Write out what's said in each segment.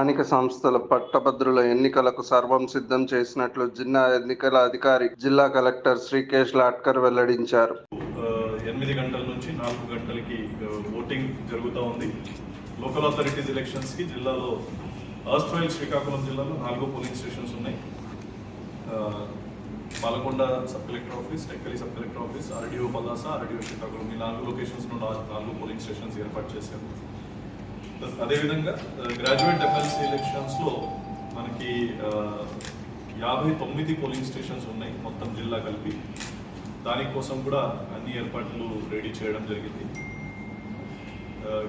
స్థానిక సంస్థల పట్టభద్రుల ఎన్నికలకు సర్వం సిద్ధం చేసినట్లు జిల్లా ఎన్నికల అధికారి జిల్లా కలెక్టర్ శ్రీకేష్ లాట్కర్ వెల్లడించారు. ఎనిమిది గంటల నుంచి నాలుగు గంటలకి ఓటింగ్ జరుగుతూ ఉంది. లోకల్ అథారిటీస్ ఎలక్షన్స్కి జిల్లాలో ఆస్ట్రైల్ శ్రీకాకుళం జిల్లాలో నాలుగు పోలింగ్ స్టేషన్స్ ఉన్నాయి. Palakonda sub collector office Tekkali sub collector office RDO Palasa RDO Srikakulam ఈ నాలుగు లొకేషన్స్లో నాలుగు పోలింగ్ స్టేషన్స్ ఏర్పాటు చేశారు. అదేవిధంగా గ్రాడ్యుయేట్ ఎమ్మెల్సీ ఎలక్షన్స్లో మనకి యాభై తొమ్మిది పోలింగ్ స్టేషన్స్ ఉన్నాయి మొత్తం జిల్లా కలిపి. దానికోసం కూడా అన్ని ఏర్పాట్లు రెడీ చేయడం జరిగింది.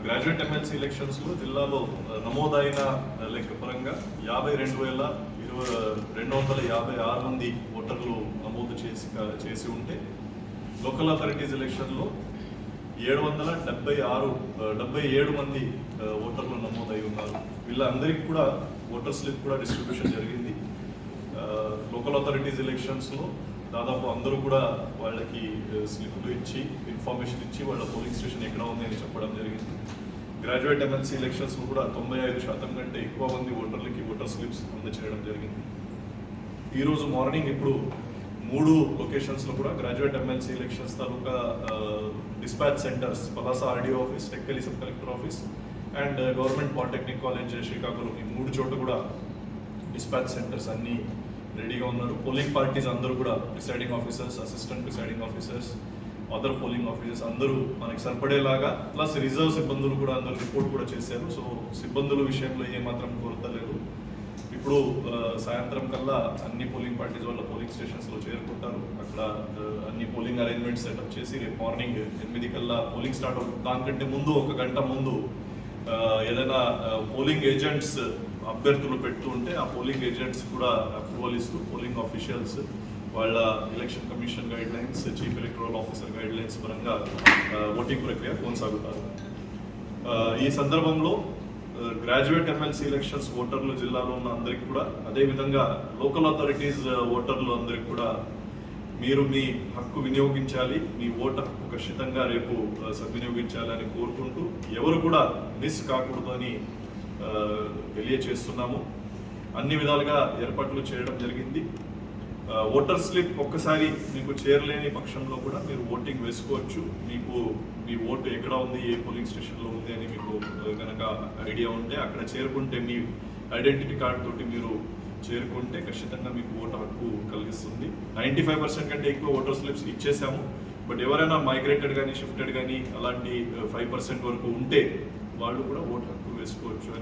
గ్రాడ్యుయేట్ ఎమ్మెల్సీ ఎలక్షన్స్లో జిల్లాలో నమోదైన లెక్క పరంగా యాభై రెండు వేల ఇరవై రెండు వందల యాభై ఆరు మంది ఓటర్లు నమోదు చేసి చేసి ఉంటే లోకల్ అథారిటీస్ ఎలక్షన్లో ఏడు వందల డెబ్బై ఆరు డెబ్బై ఏడు మంది ఓటర్లు నమోదై ఉన్నారు. వీళ్ళందరికీ కూడా ఓటర్ స్లిప్ కూడా డిస్ట్రిబ్యూషన్ జరిగింది. లోకల్ అథారిటీస్ ఎలక్షన్స్లో దాదాపు అందరూ కూడా వాళ్ళకి స్లిప్లు ఇచ్చి ఇన్ఫర్మేషన్ ఇచ్చి వాళ్ళ పోలింగ్ స్టేషన్ ఎక్కడ ఉంది అని చెప్పడం జరిగింది. గ్రాడ్యుయేట్ ఎమ్మెల్సీ ఎలక్షన్స్ కూడా తొంభై ఐదు శాతం కంటే ఎక్కువ మంది ఓటర్లకి ఓటర్ స్లిప్స్ అందచేయడం జరిగింది. ఈరోజు మార్నింగ్ ఇప్పుడు మూడు లొకేషన్స్లో కూడా graduate MLC elections taluka dispatch centres Palasa RDO office Tekkali sub collector office and government polytechnic college Srikakulam ఈ మూడు చోట్ల కూడా డిస్పాచ్ సెంటర్స్ అన్నీ రెడీగా ఉన్నారు. పోలింగ్ పార్టీస్ అందరూ కూడా presiding officers assistant presiding officers other polling officers అందరూ మనకి సరిపడేలాగా ప్లస్ రిజర్వ్ సిబ్బందులు కూడా అందరూ రిపోర్ట్ కూడా చేశారు. సో సిబ్బందుల విషయంలో ఏమాత్రం కొరత లేదు. ఇప్పుడు సాయంత్రం కల్లా అన్ని పోలింగ్ పార్టీస్ వాళ్ళ పోలింగ్ స్టేషన్స్లో చేరుకుంటారు. అక్కడ అన్ని పోలింగ్ అరేంజ్మెంట్స్ సెటప్ చేసి రేపు మార్నింగ్ ఎనిమిది కల్లా పోలింగ్ స్టార్ట్ అవుతుంది. దానికంటే ముందు ఒక గంట ముందు ఏదైనా పోలింగ్ ఏజెంట్స్ అభ్యర్థులు పెడుతూ ఉంటే ఆ పోలింగ్ ఏజెంట్స్ కూడా అప్రూవల్ ఇస్తూ పోలింగ్ ఆఫీషియల్స్ వాళ్ళ election commission guidelines chief electoral officer guidelines పరంగా ఓటింగ్ ప్రక్రియ కొనసాగుతారు. ఈ సందర్భంలో గ్రాడ్యుయేట్ ఎమ్మెల్సీ ఎలక్షన్స్ ఓటర్లు జిల్లాలో ఉన్న అందరికి కూడా అదేవిధంగా లోకల్ అథారిటీస్ ఓటర్లు అందరికి కూడా మీరు మీ హక్కు వినియోగించాలి మీ ఓటు హక్కు ఖచ్చితంగా రేపు సద్వినియోగించాలని కోరుకుంటూ ఎవరు కూడా మిస్ కాకూడదు అని తెలియచేస్తున్నాము. అన్ని విధాలుగా ఏర్పాట్లు చేయడం జరిగింది. ఓటర్ స్లిప్ ఒక్కసారి మీకు చేరలేని పక్షంలో కూడా మీరు ఓటింగ్ వేసుకోవచ్చు. మీకు మీ ఓటు ఎక్కడ ఉంది ఏ పోలింగ్ స్టేషన్లో ఉంది అని మీకు కనుక ఐడియా ఉంటే అక్కడ చేరుకుంటే మీ ఐడెంటిటీ కార్డ్ తోటి మీరు చేరుకుంటే ఖచ్చితంగా మీకు ఓటు హక్కు కలిగిస్తుంది. నైంటీ ఫైవ్ పర్సెంట్ కంటే ఎక్కువ ఓటర్ స్లిప్స్ ఇచ్చేసాము. బట్ ఎవరైనా మైగ్రేటెడ్ కానీ షిఫ్టెడ్ కానీ అలాంటి ఫైవ్ పర్సెంట్ వరకు ఉంటే వాళ్ళు కూడా ఓటు హక్కు వేసుకోవచ్చు